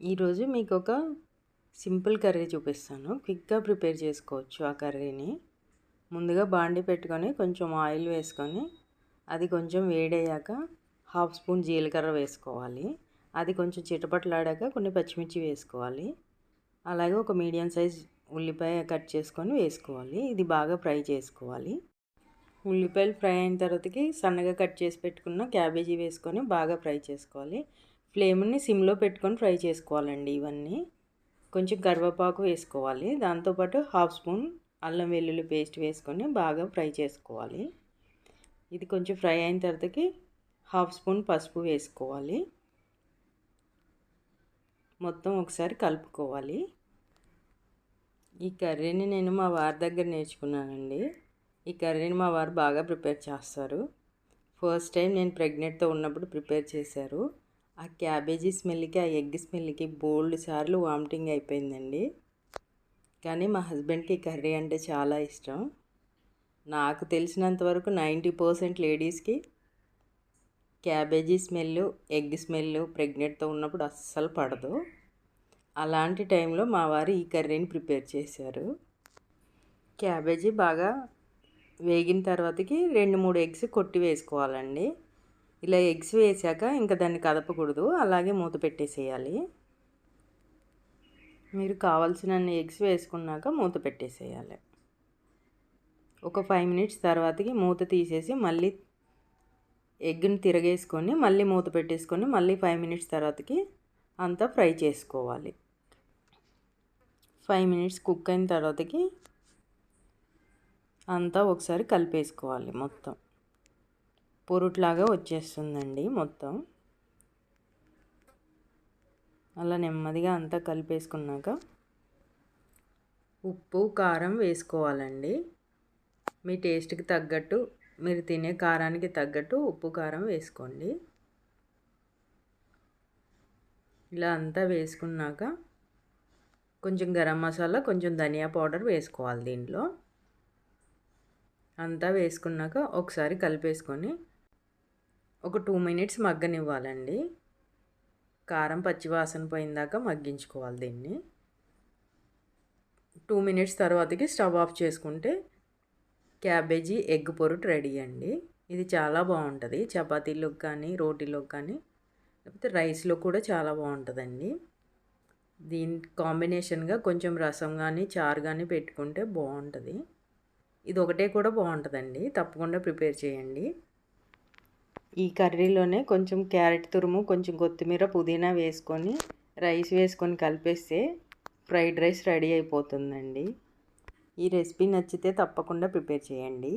ఈరోజు మీకు ఒక సింపుల్ కర్రీ చూపిస్తాను. క్విక్గా ప్రిపేర్ చేసుకోవచ్చు ఆ కర్రీని. ముందుగా బాండి పెట్టుకొని కొంచెం ఆయిల్ వేసుకొని అది కొంచెం వేడయ్యాక హాఫ్ స్పూన్ జీలకర్ర వేసుకోవాలి. అది కొంచెం చిటపట్లాడాక కొన్ని పచ్చిమిర్చి వేసుకోవాలి. అలాగే ఒక మీడియం సైజ్ ఉల్లిపాయ కట్ చేసుకొని వేసుకోవాలి. ఇది బాగా ఫ్రై చేసుకోవాలి. ఉల్లిపాయలు ఫ్రై అయిన తర్వాతకి సన్నగా కట్ చేసి పెట్టుకున్న క్యాబేజీ వేసుకొని బాగా ఫ్రై చేసుకోవాలి. ఫ్లేమ్ని సిమ్లో పెట్టుకొని ఫ్రై చేసుకోవాలండి ఇవన్నీ. కొంచెం కరివేపాకు వేసుకోవాలి. దాంతోపాటు హాఫ్ స్పూన్ అల్లం వెల్లుల్లి పేస్ట్ వేసుకొని బాగా ఫ్రై చేసుకోవాలి. ఇది కొంచెం ఫ్రై అయిన తర్వాతకి హాఫ్ స్పూన్ పసుపు వేసుకోవాలి. మొత్తం ఒకసారి కలుపుకోవాలి. ఈ కర్రీని నేను మా వారి దగ్గర నేర్చుకున్నానండి. ఈ కర్రీని మా వారు బాగా ప్రిపేర్ చేస్తారు. ఫస్ట్ టైం నేను ప్రెగ్నెంట్తో ఉన్నప్పుడు ప్రిపేర్ చేశారు. ఆ క్యాబేజీ స్మెల్కి ఆ ఎగ్ స్మెల్కి బోల్డ్ సార్లు వామిటింగ్ అయిపోయిందండి. కానీ మా హస్బెండ్కి కర్రీ అంటే చాలా ఇష్టం. నాకు తెలిసినంత వరకు నైంటీ పర్సెంట్ లేడీస్కి క్యాబేజీ స్మెల్ ఎగ్ స్మెల్ ప్రెగ్నెంట్తో ఉన్నప్పుడు అస్సలు పడదు. అలాంటి టైంలో మా వారు ఈ కర్రీని ప్రిపేర్ చేశారు. క్యాబేజీ బాగా వేగిన తర్వాతకి రెండు మూడు ఎగ్స్ కొట్టి వేసుకోవాలండి. ఇలా ఎగ్స్ వేసాక ఇంకా దాన్ని కదపకూడదు. అలాగే మూత పెట్టేసేయాలి. మీరు కావాల్సిన ఎగ్స్ వేసుకున్నాక మూత పెట్టేసేయాలి. ఒక ఫైవ్ మినిట్స్ తర్వాతకి మూత తీసేసి మళ్ళీ ఎగ్ని తిరగేసుకొని మళ్ళీ మూత పెట్టేసుకొని మళ్ళీ ఫైవ్ మినిట్స్ తర్వాతకి అంతా ఫ్రై చేసుకోవాలి. ఫైవ్ మినిట్స్ కుక్ అయిన తర్వాతకి అంతా ఒకసారి కలిపేసుకోవాలి మొత్తం. పొరుట్లాగా వచ్చేస్తుందండి మొత్తం. అలా నెమ్మదిగా అంతా కలిపేసుకున్నాక ఉప్పు కారం వేసుకోవాలండి. మీ టేస్ట్కి తగ్గట్టు మీరు తినే కారానికి తగ్గట్టు ఉప్పు కారం వేసుకోండి. ఇలా అంతా వేసుకున్నాక కొంచెం గరం మసాలా కొంచెం ధనియా పౌడర్ వేసుకోవాలి దీంట్లో. అంతా వేసుకున్నాక ఒకసారి కలిపేసుకొని ఒక టూ మినిట్స్ మగ్గనివ్వాలండి. కారం పచ్చివాసన పోయిందాక మగ్గించుకోవాలి దీన్ని. టూ మినిట్స్ తర్వాతకి స్టవ్ ఆఫ్ చేసుకుంటే క్యాబేజీ ఎగ్ పొరుటు రెడీ అండి. ఇది చాలా బాగుంటుంది. చపాతీలోకి కానీ రోటీలోకి కానీ లేకపోతే రైస్లో కూడా చాలా బాగుంటుందండి. దీని కాంబినేషన్గా కొంచెం రసం కానీ చారు కానీ పెట్టుకుంటే బాగుంటుంది. ఇది ఒకటే కూడా బాగుంటుందండి. తప్పకుండా ప్రిపేర్ చేయండి. ఈ కర్రీలోనే కొంచెం క్యారెట్ తురుము కొంచెం కొత్తిమీర పుదీనా వేసుకొని రైస్ వేసుకొని కలిపేస్తే ఫ్రైడ్ రైస్ రెడీ అయిపోతుందండి. ఈ రెసిపీ నచ్చితే తప్పకుండా ప్రిపేర్ చేయండి.